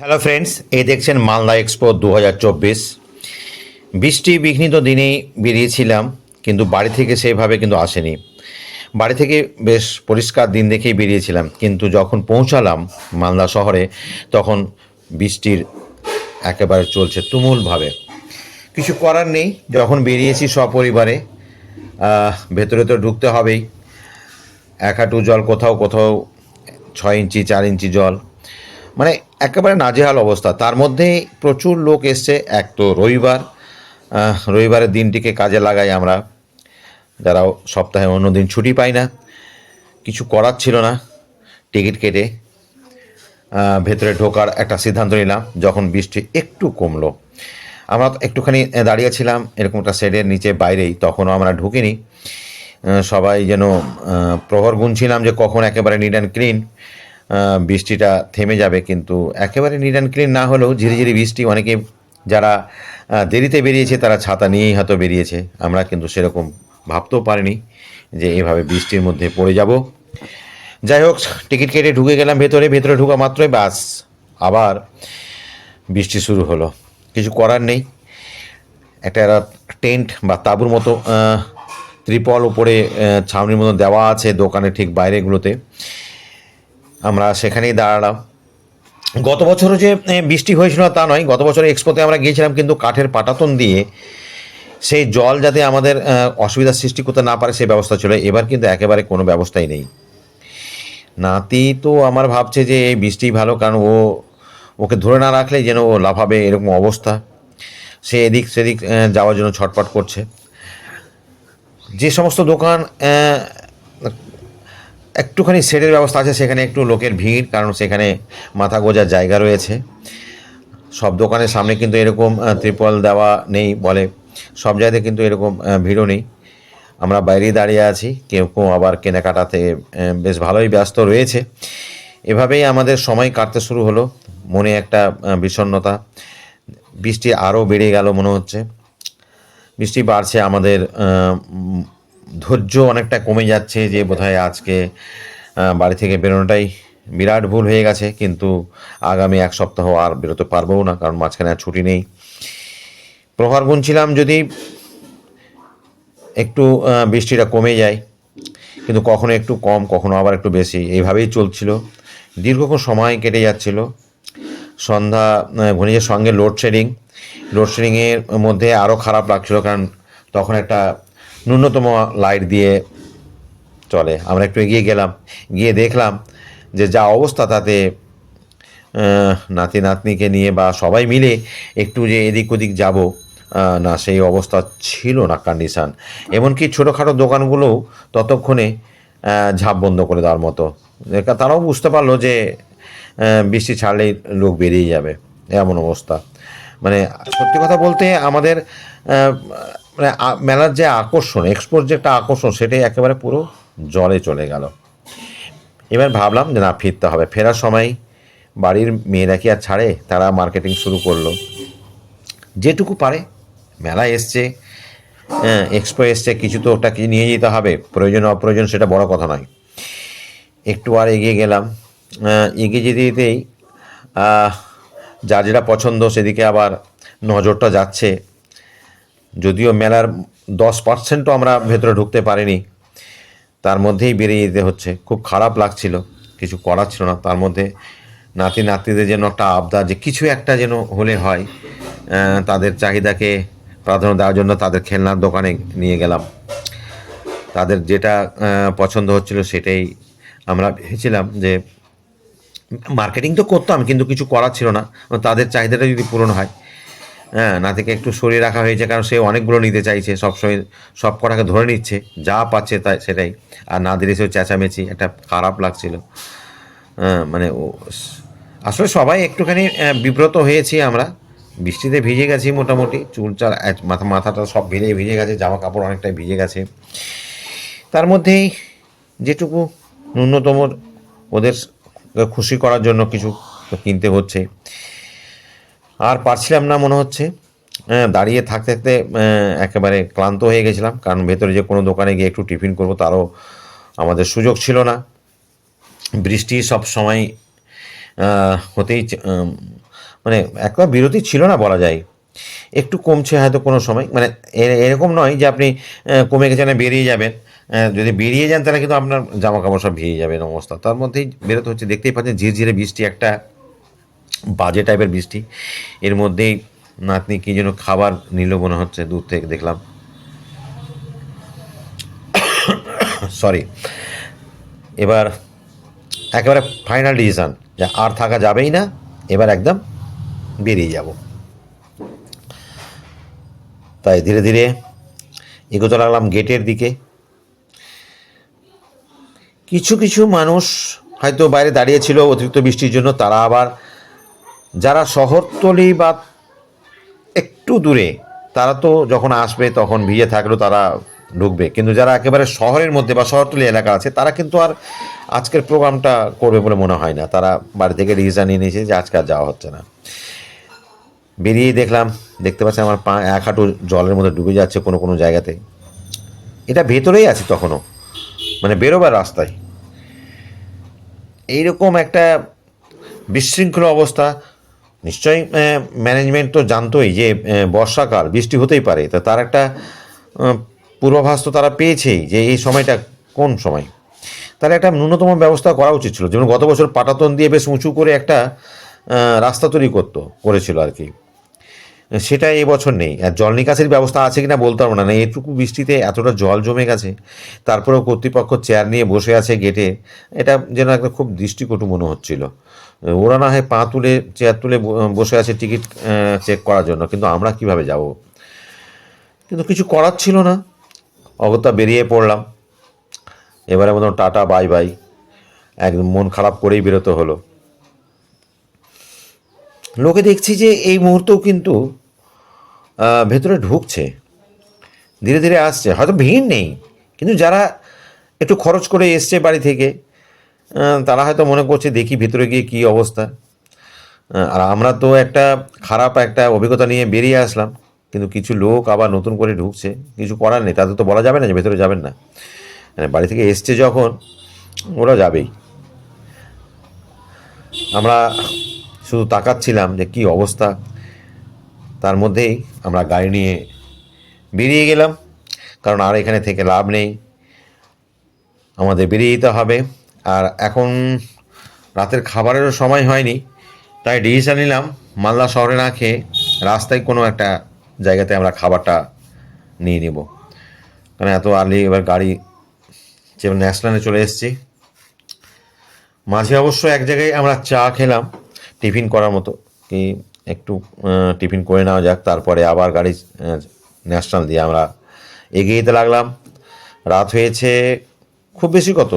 Hello friends এই দেখছেন Malda expo দু হাজার চব্বিশ। বৃষ্টি বিঘ্নিত দিনেই বেরিয়েছিলাম, কিন্তু বাড়ি থেকে সেইভাবে কিন্তু আসেনি। বাড়ি থেকে বেশ পরিষ্কার দিন দেখেই বেরিয়েছিলাম, কিন্তু যখন পৌঁছালাম মালদা শহরে, তখন বৃষ্টির একেবারে চলছে তুমুলভাবে। কিছু করার নেই, যখন বেরিয়েছি সপরিবারে ভেতরে তো ঢুকতে হবেই। এক হাঁটু জল কোথাও কোথাও ছয় ইঞ্চি, চার ইঞ্চি জল। মানে একেবারে নাজেহাল অবস্থা। তার মধ্যে প্রচুর লোক এসছে, এক তো রবিবার। রবিবারের দিনটিকে কাজে লাগাই আমরা। যারা সপ্তাহে অন্য দিন ছুটি পাই না, কিছু করার ছিল না, টিকিট কেটে ভেতরে ঢোকার একটা সিদ্ধান্ত নিলাম, যখন বৃষ্টি একটু কমলো। আমরা একটুখানি দাঁড়িয়েছিলাম এরকম একটা শেডের নিচে বাইরেই, তখনও আমরা ঢুকিনি। সবাই যেন প্রহর গুনছিলাম যে কখন একেবারে নিট অ্যান্ড ক্লিন। বৃষ্টিটা থেমে যাবে, কিন্তু একেবারে নিট অ্যান্ড ক্লিন না হলেও ঝিরিঝিরি বৃষ্টি অনেকে যারা দেরিতে বেরিয়েছে তারা ছাতা নিয়েই হয়তো বেরিয়েছে। আমরা কিন্তু সেরকম ভাবতেও পারিনি যে এভাবে বৃষ্টির মধ্যে পড়ে যাব। যাই হোক, টিকিট কেটে ঢুকে গেলাম ভেতরে ভেতরে ঢুকা মাত্রই বাস। আবার বৃষ্টি শুরু হলো। কিছু করার নেই। একটা টেন্ট বা তাঁবুর মতো ত্রিপল উপরে ছাউনির মতো দেওয়া আছে দোকানের ঠিক বাইরেগুলোতে। আমরা সেখানেই দাঁড়ালাম। গত বছরও যে বৃষ্টি হয়েছিল তা নয়, গত বছর এক্সপোতে আমরা গিয়েছিলাম কিন্তু কাঠের পাটাতন দিয়ে সেই জল যাতে আমাদের অসুবিধার সৃষ্টি করতে না পারে সেই ব্যবস্থা ছিল। এবার কিন্তু একেবারে কোনো ব্যবস্থাই নেই। নাতি তো আমার ভাবছে যে, এই বৃষ্টি ভালো কারণ ও, ওকে ধরে না রাখলে যেন ও লাফাবে এরকম অবস্থা। সে এদিক সেদিক যাওয়ার জন্য ছটপট করছে। যে সমস্ত দোকান একটুখানি সেটের ব্যবস্থা আছে সেখানে একটু লোকের ভিড় কারণ সেখানে মাথা গোজার জায়গা রয়েছে। সব দোকানের সামনে কিন্তু এরকম ত্রিপল দেওয়া নেই বলে। সব জায়গাতে কিন্তু এরকম ভিড়ও নেই। আমরা বাইরেই দাঁড়িয়ে আছি কেউ কেউ আবার কেনাকাটাতে বেশ ভালোই ব্যস্ত রয়েছে। এভাবেই আমাদের সময় কাটতে শুরু হলো। মনে একটা আহ, বিষণ্ণতা। বৃষ্টি আরও বেড়ে গেল মনে হচ্ছে। বৃষ্টি বাড়ছে আমাদের ধৈর্য অনেকটা কমে যাচ্ছে যে বোধহয় আজকে বাড়ি থেকে বেরোনোটাই বিরাট ভুল হয়ে গেছে কিন্তু আগামী এক সপ্তাহ আর বেরোতে পারব না কারণ মাঝখানে আর ছুটি নেই। প্রহার গুনছিলাম যদি একটু বৃষ্টিটা কমে যায় কিন্তু কখনো একটু কম কখনো আবার একটু বেশি এইভাবেই চলছিল। দীর্ঘক্ষণ সময় কেটে যাচ্ছিল। সন্ধ্যা আহ, ঘনিয়ের সঙ্গে লোডশেডিং লোডশেডিংয়ের মধ্যে আরও খারাপ লাগছিল কারণ তখন একটা ন্যূনতম লাইট দিয়ে চলে। আমরা একটু এগিয়ে গেলাম, গিয়ে দেখলাম যে যা অবস্থা তাতে নাতি নাতনিকে নিয়ে বা সবাই মিলে একটু যে এদিক ওদিক যাব না, সেই অবস্থা ছিল না কন্ডিশান এমনকি ছোটোখাটো দোকানগুলোও ততক্ষণে ঝাঁপ বন্ধ করে দেওয়ার মতো। তারাও বুঝতে পারল যে বৃষ্টি ছাড়লেই লোক বেরিয়ে যাবে। এমন অবস্থা। মানে সত্যি কথা বলতে আমাদের মানে মেলার যে আকর্ষণ এক্সপোর যে একটা আকর্ষণ, সেটাই একেবারে পুরো জলে চলে গেল। এবার ভাবলাম যে না, ফিরতে হবে। ফেরার সময় বাড়ির মেয়েরা কি আর ছাড়ে? তারা মার্কেটিং শুরু করল। যেটুকু পারে, মেলা এসছে হ্যাঁ এক্সপো এসছে, কিছু তো ওটা নিয়ে যেতে হবে। প্রয়োজন, অপ্রয়োজন সেটা বড় কথা নয়। একটু আর এগিয়ে গেলাম। এগিয়ে যেতে যেতেই যার যেটা পছন্দ, সেদিকে আবার নজরটা যাচ্ছে। যদিও মেলার দশ পার্সেন্টও আমরা ভেতরে ঢুকতে পারিনি, তার মধ্যেই বেরিয়ে যেতে হচ্ছে। খুব খারাপ লাগছিল, কিছু করার ছিল না। তার মধ্যে নাতি নাতিদের যেন একটা আবদার যে কিছু একটা যেন হলে হয় তাদের চাহিদাকে প্রাধান্য দেওয়ার জন্য তাদের খেলনার দোকানে নিয়ে গেলাম। তাদের যেটা পছন্দ হচ্ছিল সেটাই আমরা ভেবেছিলাম যে মার্কেটিং তো করতাম, কিন্তু কিছু করার ছিল না। তাদের চাহিদাটা যদি পূরণ হয় হ্যাঁ না থেকে একটু সরিয়ে রাখা হয়েছে, কারণ সে অনেকগুলো নিতে চাইছে সবসময় সব কটাকে ধরে নিচ্ছে, যা পাচ্ছে তাই সেটাই। আর না দিলে সেও চেঁচামেচি, একটা খারাপ লাগছিল। হ্যাঁ মানে ও আসলে সবাই একটুখানি বিব্রত হয়েছি আমরা। বৃষ্টিতে ভিজে গেছি মোটামুটি, চুল চাল এক- মাথা, মাথাটা সব ভিজে ভিজে গেছে জামা কাপড় অনেকটাই ভিজে গেছে। তার মধ্যেই যেটুকু ন্যূনতম ওদের খুশি করার জন্য কিছু কিনতে হচ্ছে। আর পারছিলাম না মনে হচ্ছে। হ্যাঁ, দাঁড়িয়ে থাকতে থাকতে একেবারে ক্লান্ত হয়ে গেছিলাম কারণ ভেতরে যে কোনো দোকানে গিয়ে একটু টিফিন করব তারও আমাদের সুযোগ ছিল না। বৃষ্টি সব সময় হতেই মানে একটা বিরতি ছিল না বলা যায়। একটু কমছে হয়তো কোনো সময় মানে এরকম নয় যে আপনি কমে গেছেন বেরিয়ে যাবেন। যদি বেরিয়ে যান তাহলে কিন্তু আপনার জামা কাপড় সব ভিজে যাবে অবস্থা। তার মধ্যেই বেরোতে হচ্ছে দেখতেই পাচ্ছেন ঝিরঝিরে বৃষ্টি একটা বাজে টাইপের বৃষ্টি। এর মধ্যেই নাতনি কি যেন খাবার নিল মনে হচ্ছে, দূর থেকে দেখলাম। সরি এবার একেবারে ফাইনাল ডিসিশান যে আর থাকা যাবেই না, এবার একদম বেরিয়ে যাব। তাই ধীরে ধীরে এগোতে লাগলাম গেটের দিকে। কিছু কিছু মানুষ হয়তো বাইরে দাঁড়িয়ে ছিল অতিরিক্ত বৃষ্টির জন্য, তারা আবার যারা শহরতলি বা একটু দূরে, তারা তো যখন আসবে তখন ভিজে থাকলেও তারা ঢুকবে। কিন্তু যারা একেবারে শহরের মধ্যে বা শহরতলি এলাকা আছে, তারা কিন্তু আর আজকের প্রোগ্রামটা করবে বলে মনে হয় না। তারা বাড়ি থেকে ডিসিশন নিয়ে নিয়েছে যে আজকে আর যাওয়া হচ্ছে না। বেরিয়ে দেখলাম, দেখতে পাচ্ছি আমার পা এক হাঁটু জলের মধ্যে ডুবে যাচ্ছে কোনো কোনো জায়গাতে। এটা ভেতরেই আছে তখনও মানে বেরোবার রাস্তায়। এইরকম একটা বিশৃঙ্খল অবস্থা নিশ্চয়ই ম্যানেজমেন্ট তো জানতোই যে বর্ষাকাল, বৃষ্টি হতেই পারে। তা তার একটা পূর্বাভাস তো তারা পেয়েছেই যে এই সময়টা কোন সময়। তাহলে একটা ন্যূনতম ব্যবস্থা করা উচিত ছিল। যেমন গত বছর পাটাতন দিয়ে বেশ উঁচু করে একটা রাস্তা তৈরি করতো, করেছিল আর কি। সেটা এই বছর নেই। আর জল নিকাশের ব্যবস্থা আছে কিনা বলতে পারব না। এটুকু বৃষ্টিতে এতটা জল জমে গেছে, তারপরেও কর্তৃপক্ষ চেয়ার নিয়ে বসে আছে গেটে এটা যেন একটা খুব দৃষ্টিকটু মনে হচ্ছিল। ওরা না হয় পা তুলে, চেয়ার তুলে বসে আছে টিকিট চেক করার জন্য, কিন্তু আমরা কীভাবে যাব? কিন্তু কিছু করার ছিল না। অগত্যা বেরিয়ে পড়লাম। এবারে মতন টাটা বাই বাই একদম মন খারাপ করেই বেরোতে হলো। লোকে দেখছি যে এই মুহূর্তেও কিন্তু ভেতরে ঢুকছে। ধীরে ধীরে আসছে। হয়তো ভিড় নেই, কিন্তু যারা একটু খরচ করে এসছে বাড়ি থেকে তারা হয়তো মনে করছে, দেখি ভেতরে গিয়ে কী অবস্থা। আর আমরা তো একটা খারাপ একটা অভিজ্ঞতা নিয়ে বেরিয়ে আসলাম, কিন্তু কিছু লোক আবার নতুন করে ঢুকছে, কিছু করার নেই, তাদের তো বলা যাবে না যে ভেতরে যাবেন না। মানে বাড়ি থেকে এসছে যখন, ওরা যাবেই। আমরা শুধু তাকাচ্ছিলাম যে কী অবস্থা। তার মধ্যেই আমরা গাড়ি নিয়ে বেরিয়ে গেলাম, কারণ আর এখানে থেকে লাভ নেই। আমাদের বেরিয়ে যেতে হবে। আর এখন রাতের খাবারেরও সময় হয়নি, তাই ডিসিশন নিলাম মালদা শহরে না খেয়ে রাস্তায় কোনো একটা জায়গাতে আমরা খাবারটা নিয়ে নেব। কারণ এত আর্লি এবার গাড়ি যে ন্যাশনালে চলে এসেছি। মাঝে অবশ্য এক জায়গায় আমরা চা খেলাম, টিফিন করার মতো। কি একটু টিফিন করে নেওয়া যাক, তারপরে আবার গাড়ি ন্যাশনাল দিয়ে আমরা এগিয়ে যেতে লাগলাম। রাত হয়েছে খুব বেশি কত?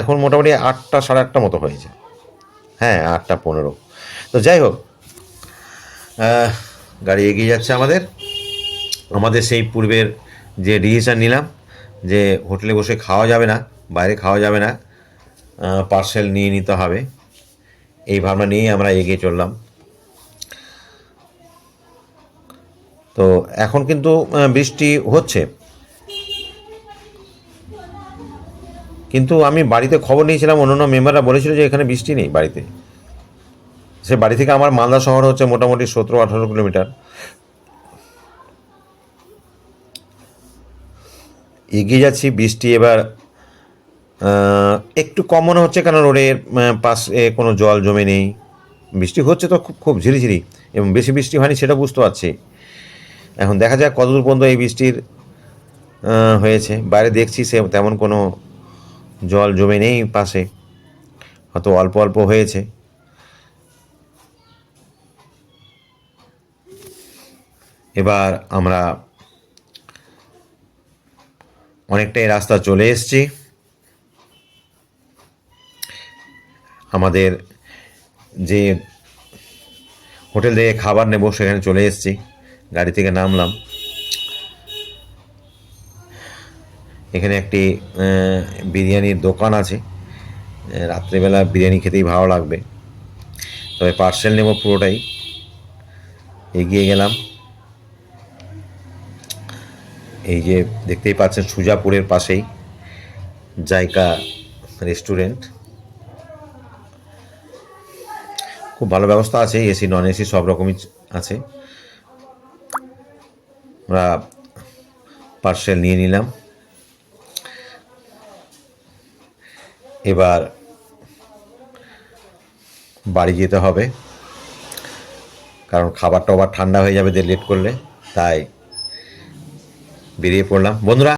এখন মোটামুটি আটটা, সাড়ে আটটা মতো হয়েছে। হ্যাঁ আটটা পনেরো। তো যাই হোক গাড়ি এগিয়ে যাচ্ছে আমাদের। আমাদের সেই পূর্বের যে ডিসিশন নিলাম, যে হোটেলে বসে খাওয়া যাবে না, বাইরে খাওয়া যাবে না পার্সেল নিয়ে নিতে হবে। এই ভাবনা নিয়েই আমরা এগিয়ে চললাম। তো এখন কিন্তু বৃষ্টি হচ্ছে। কিন্তু আমি বাড়িতে খবর নিয়েছিলাম, অন্যান্য মেম্বাররা বলেছিল যে এখানে বৃষ্টি নেই বাড়িতে। সে বাড়ি থেকে আমার মালদা শহর হচ্ছে মোটামুটি সতেরো, আঠারো কিলোমিটার। এগিয়ে যাচ্ছি, বৃষ্টি এবার একটু কম মনে হচ্ছে কারণ রোডের পাশে কোনো জল জমে নেই। বৃষ্টি হচ্ছে তো খুব খুব ঝিরিঝিরি এবং বেশি বৃষ্টি হয়নি সেটা বুঝতে পারছি। এখন দেখা যাক কতদূর পর্যন্ত এই বৃষ্টির হয়েছে। বাইরে দেখছি সে তেমন কোনো জল জমে নেই পাশে। হয়তো অল্প অল্প হয়েছে। এবার আমরা অনেকটাই রাস্তা চলে এসেছি। আমাদের যে হোটেল থেকে খাবার নেব সেখানে চলে এসেছি। গাড়ি থেকে নামলাম। এখানে একটি বিরিয়ানির দোকান আছে। রাত্রেবেলা বিরিয়ানি খেতেই ভালো লাগবে। তবে পার্সেল নেব পুরোটাই। এগিয়ে গেলাম। এই যে দেখতেই পাচ্ছেন সুজাপুরের পাশেই জায়কা রেস্টুরেন্ট। খুব ভালো ব্যবস্থা আছে এসি নন এসি সব রকমই আছে। আমরা পার্সেল নিয়ে নিলাম। এবার বাড়ি যেতে হবে। কারণ খাবার টাবার ঠান্ডা হয়ে যাবে লেট করলে। তাই বেরিয়ে পড়লাম। বন্ধুরা